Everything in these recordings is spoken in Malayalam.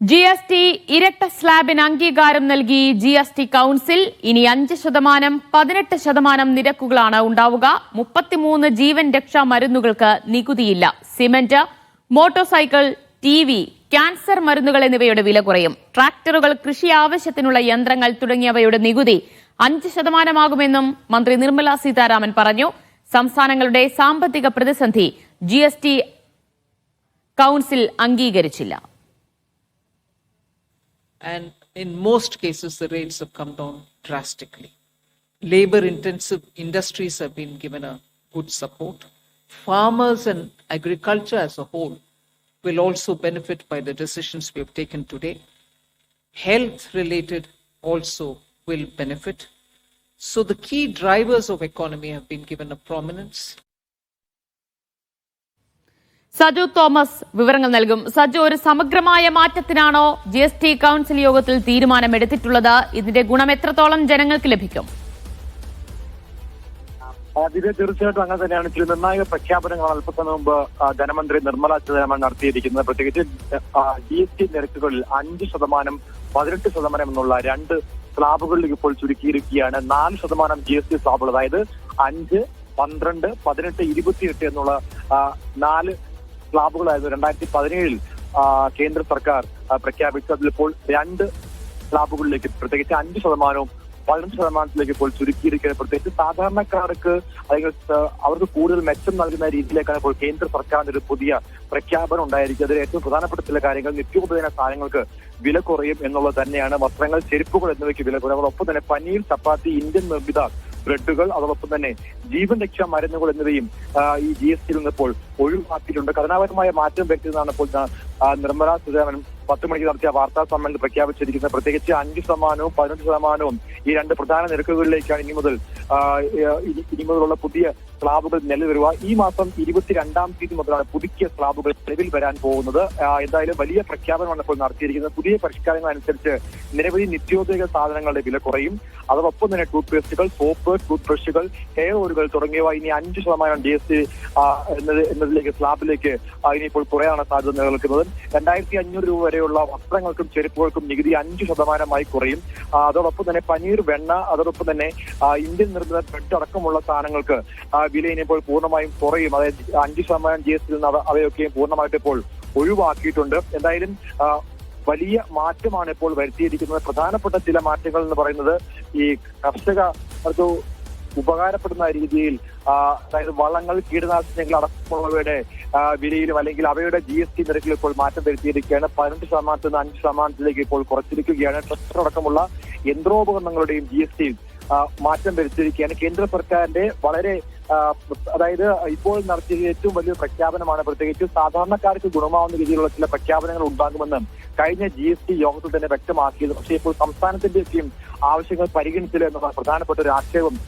ജി എസ് ടി ഇരട്ട സ്ലാബിന് അംഗീകാരം നൽകി ജി എസ് ടി കൌൺസിൽ ഇനി അഞ്ച് ശതമാനം പതിനെട്ട് ശതമാനം നിരക്കുകളാണ് ഉണ്ടാവുക. മുപ്പത്തിമൂന്ന് ജീവൻ രക്ഷാ മരുന്നുകൾക്ക് നികുതിയില്ല. Cement motorcycle T V cancer മരുന്നുകൾ എന്നിവയുടെ വില കുറയും. ട്രാക്ടറുകൾ കൃഷി ആവശ്യത്തിനുള്ള യന്ത്രങ്ങൾ തുടങ്ങിയവയുടെ നികുതി അഞ്ച് ശതമാനമാകുമെന്നും മന്ത്രി നിർമ്മല സീതാരാമൻ പറഞ്ഞു. സംസ്ഥാനങ്ങളുടെ സാമ്പത്തിക പ്രതിസന്ധി ജി കൌൺസിൽ അംഗീകരിച്ചില്ല. And in most cases, the rates have come down drastically. Labor intensive industries have been given a good support. Farmers and agriculture as a whole will also benefit by the decisions we have taken today. Health related also will benefit. So the key drivers of economy have been given a prominence. Saju Thomas വിവരങ്ങൾ നൽകും. സജു ഒരു സമഗ്രമായ മാറ്റത്തിനാണോ ജി എസ് ടി കൌൺസിൽ യോഗത്തിൽ തീരുമാനമെടുത്തിട്ടുള്ളത്? ഇതിന്റെ ഗുണം എത്രത്തോളം ജനങ്ങൾക്ക് ലഭിക്കും? അതിന് തീർച്ചയായിട്ടും അങ്ങനെ തന്നെയാണ്. ചില നിർണായക പ്രഖ്യാപനങ്ങൾ അല്പസമയം മുമ്പ് ധനമന്ത്രി നിർമ്മല സീതാരാമൻ നടത്തിയിരിക്കുന്നത്. പ്രത്യേകിച്ച് ജി എസ് ടി നിരക്കുകളിൽ അഞ്ച് ശതമാനം പതിനെട്ട് ശതമാനം എന്നുള്ള രണ്ട് സ്ലാബുകളിലേക്ക് ഇപ്പോൾ ചുരുക്കിയിരിക്കുകയാണ്. നാല് ശതമാനം ജി എസ് ടി സ്ലാബുകൾ. അതായത് അഞ്ച് പന്ത്രണ്ട് പതിനെട്ട് ഇരുപത്തിയെട്ട് എന്നുള്ള നാല് സ്ലാബുകളായിരുന്നു രണ്ടായിരത്തി പതിനേഴിൽ കേന്ദ്ര സർക്കാർ പ്രഖ്യാപിച്ചു അതിലിപ്പോൾ രണ്ട് സ്ലാബുകളിലേക്ക് പ്രത്യേകിച്ച് അഞ്ച് ശതമാനവും പതിനഞ്ച് ശതമാനത്തിലേക്ക് ഇപ്പോൾ ചുരുക്കിയിരിക്കുന്നത് പ്രത്യേകിച്ച് സാധാരണക്കാർക്ക് അല്ലെങ്കിൽ അവർക്ക് കൂടുതൽ മെച്ചം നൽകുന്ന രീതിയിലേക്കാണ് ഇപ്പോൾ കേന്ദ്ര സർക്കാരിന്റെ ഒരു പുതിയ പ്രഖ്യാപനം ഉണ്ടായിരിക്കുന്നത്. അതിൽ ഏറ്റവും പ്രധാനപ്പെട്ട ചില കാര്യങ്ങൾ നിത്യോപദിന സാധനങ്ങൾക്ക് വില കുറയും എന്നുള്ളത് തന്നെയാണ് വസ്ത്രങ്ങൾ ചെരുപ്പുകൾ എന്നിവയ്ക്ക് വില കുറയും. അതോടൊപ്പം തന്നെ പനീർ ചപ്പാത്തി ഇന്ത്യൻ നിർമ്മിത ബ്രെഡുകൾ അതോടൊപ്പം തന്നെ ജീവൻ രക്ഷാ മരുന്നുകൾ എന്നിവയും ഈ ജി എസ് ടിയിൽ നിന്നിപ്പോൾ ഒഴിവാക്കിയിട്ടുണ്ട്. ഘടനാപരമായ മാറ്റം വരുത്തിയതാണ് ഇപ്പോൾ നിർമ്മല സീതാരാമൻ പത്ത് മണിക്ക് നടത്തിയ വാർത്താ സമ്മേളനത്തിൽ പ്രഖ്യാപിച്ചിരിക്കുന്നത്. പ്രത്യേകിച്ച് അഞ്ച് ശതമാനവും പതിനഞ്ച് ശതമാനവും ഈ രണ്ട് പ്രധാന നിരക്കുകളിലേക്കാണ് ഇനി മുതൽ ഇനി മുതലുള്ള പുതിയ സ്ലാബുകൾ നിലവിൽ വരിക ഈ മാസം ഇരുപത്തിരണ്ടാം തീയതി മുതലാണ് പുതുക്കിയ സ്ലാബുകൾ നിലവിൽ വരാൻ പോകുന്നത്. എന്തായാലും വലിയ പ്രഖ്യാപനമാണ് ഇപ്പോൾ നടത്തിയിരിക്കുന്നത്. പുതിയ പരിഷ്കാരങ്ങൾ അനുസരിച്ച് നിരവധി നിത്യോപയോഗ സാധനങ്ങളുടെ വില കുറയും. അതോടൊപ്പം തന്നെ ടൂത്ത് പേസ്റ്റുകൾ സോപ്പ് ടൂത്ത് ബ്രഷുകൾ ഹെയർ ഓയിലുകൾ തുടങ്ങിയവ ഇനി അഞ്ച് ശതമാനം ഡി എസ് എന്നത് എന്നതിലേക്ക് സ്ലാബിലേക്ക് ഇനിയിപ്പോൾ കുറയാണ് സാധ്യത നിലനിൽക്കുന്നത്. രണ്ടായിരത്തി അഞ്ഞൂറ് രൂപ വരെയുള്ള വസ്ത്രങ്ങൾക്കും ചെരുപ്പുകൾക്കും നികുതി അഞ്ച് ശതമാനമായി കുറയും. അതോടൊപ്പം തന്നെ പനീർ വെണ്ണ അതോടൊപ്പം തന്നെ ഇന്ത്യൻ നിർമ്മിത ബ്രെഡ് അടക്കമുള്ള സാധനങ്ങൾക്ക് വില ഇനിയിപ്പോൾ പൂർണമായും കുറയും. അതായത് അഞ്ച് ശതമാനം ജി എസ് ടി നിന്ന് അവ- അവയൊക്കെയും പൂർണമായിട്ട് ഇപ്പോൾ ഒഴിവാക്കിയിട്ടുണ്ട്. എന്തായാലും വലിയ മാറ്റമാണ് ഇപ്പോൾ വരുത്തിയിരിക്കുന്നത്. പ്രധാനപ്പെട്ട ചില മാറ്റങ്ങൾ എന്ന് പറയുന്നത് ഈ കർഷക അത് ഉപകാരപ്പെടുന്ന രീതിയിൽ അതായത് വളങ്ങൾ കീടനാശിനികൾ അടക്കമുള്ളവയുടെ വിലയിലും അല്ലെങ്കിൽ അവയുടെ ജി എസ് ടി നിരക്കിൽ ഇപ്പോൾ മാറ്റം വരുത്തിയിരിക്കുകയാണ്. പതിനെട്ട് ശതമാനത്തിൽ നിന്ന് അഞ്ച് ശതമാനത്തിലേക്ക് ഇപ്പോൾ കുറച്ചിരിക്കുകയാണ്. ട്രക്ടർ അടക്കമുള്ള യന്ത്രോപകരണങ്ങളുടെയും ജി എസ് ടി മാറ്റം വരുത്തിയിരിക്കുകയാണ്. കേന്ദ്ര സർക്കാരിന്റെ വളരെ അതായത് ഇപ്പോൾ നടത്തിയ ഏറ്റവും വലിയ പ്രഖ്യാപനമാണ് പ്രത്യേകിച്ച് സാധാരണക്കാർക്ക് ഗുണമാവുന്ന രീതിയിലുള്ള ചില പ്രഖ്യാപനങ്ങൾ ഉണ്ടാകുമെന്ന് കഴിഞ്ഞ ജി എസ് ടി യോഗത്തിൽ തന്നെ വ്യക്തമാക്കിയത്. പക്ഷേ ഇപ്പോൾ സംസ്ഥാനത്തിന്റെ ഒക്കെയും ആവശ്യങ്ങൾ പരിഗണിച്ചില്ല എന്നുള്ള പ്രധാനപ്പെട്ട ഒരു ആക്ഷേപം.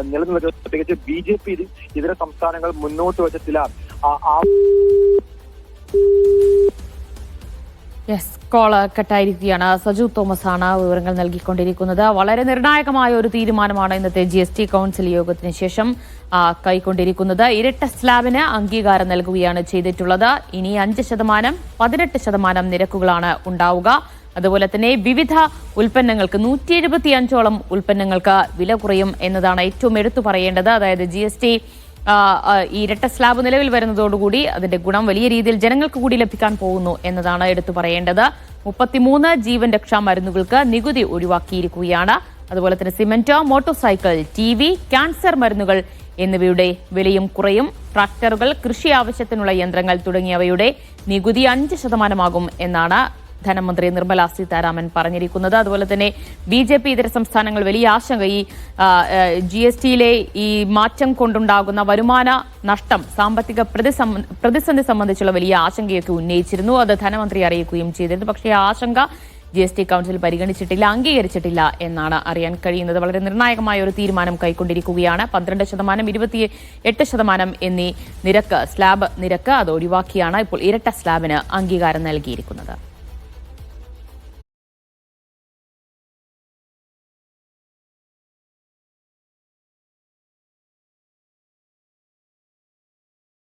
നിലനിൽക്കുന്നത്. പ്രത്യേകിച്ച് ബി ജെ പി ഇതര സംസ്ഥാനങ്ങൾ മുന്നോട്ട് വെച്ച ചില ആ- യെസ് കോൾ കട്ടായിരിക്കുകയാണ്. സജു തോമസ് ആണ് വിവരങ്ങൾ നൽകിക്കൊണ്ടിരിക്കുന്നത്. വളരെ നിർണായകമായ ഒരു തീരുമാനമാണ് ഇന്നത്തെ ജി എസ് ടി കൌൺസിൽ യോഗത്തിന് ശേഷം കൈക്കൊണ്ടിരിക്കുന്നത്. ഇരട്ട സ്ലാബിന് അംഗീകാരം നൽകുകയാണ് ചെയ്തിട്ടുള്ളത്. ഇനി അഞ്ച് ശതമാനം പതിനെട്ട് ശതമാനം നിരക്കുകളാണ് ഉണ്ടാവുക. അതുപോലെ തന്നെ വിവിധ ഉൽപ്പന്നങ്ങൾക്ക് നൂറ്റി എഴുപത്തി അഞ്ചോളം ഉൽപ്പന്നങ്ങൾക്ക് വില കുറയും എന്നതാണ് ഏറ്റവും എടുത്തു പറയേണ്ടത്. അതായത് ജി ഈ ഇരട്ട സ്ലാബ് നിലവിൽ വരുന്നതോടുകൂടി അതിന്റെ ഗുണം വലിയ രീതിയിൽ ജനങ്ങൾക്ക് കൂടി ലഭിക്കാൻ പോകുന്നു എന്നതാണ് എടുത്തു പറയേണ്ടത്. മുപ്പത്തിമൂന്ന് ജീവൻ രക്ഷാ മരുന്നുകൾക്ക് നികുതി ഒഴിവാക്കിയിരിക്കുകയാണ്. അതുപോലെ തന്നെ cement motorcycle T V cancer മരുന്നുകൾ എന്നിവയുടെ വിലയും കുറയും. ട്രാക്ടറുകൾ കൃഷി ആവശ്യത്തിനുള്ള യന്ത്രങ്ങൾ തുടങ്ങിയവയുടെ നികുതി അഞ്ച് ശതമാനമാകും എന്നാണ് ധനമന്ത്രി നിർമ്മല സീതാരാമൻ പറഞ്ഞിരിക്കുന്നത്. അതുപോലെ തന്നെ ബി ജെ പി ഇതര സംസ്ഥാനങ്ങൾ വലിയ ആശങ്ക. ഈ ജി എസ് ടിയിലെ ഈ മാറ്റം കൊണ്ടുണ്ടാകുന്ന വരുമാന നഷ്ടം സാമ്പത്തിക പ്രതിസം- പ്രതിസന്ധി സംബന്ധിച്ചുള്ള വലിയ ആശങ്കയൊക്കെ ഉന്നയിച്ചിരുന്നു. അത് ധനമന്ത്രി അറിയിക്കുകയും ചെയ്തിരുന്നു. പക്ഷേ ആ ആശങ്ക ജി എസ് ടി കൌൺസിൽ പരിഗണിച്ചിട്ടില്ല അംഗീകരിച്ചിട്ടില്ല എന്നാണ് അറിയാൻ കഴിയുന്നത്. വളരെ നിർണായകമായ ഒരു തീരുമാനം കൈക്കൊണ്ടിരിക്കുകയാണ്. പന്ത്രണ്ട് ശതമാനം ഇരുപത്തി എട്ട് ശതമാനം എന്നീ നിരക്ക് സ്ലാബ് നിരക്ക് അത് ഒഴിവാക്കിയാണ് ഇപ്പോൾ ഇരട്ട സ്ലാബിന് അംഗീകാരം നൽകിയിരിക്കുന്നത്.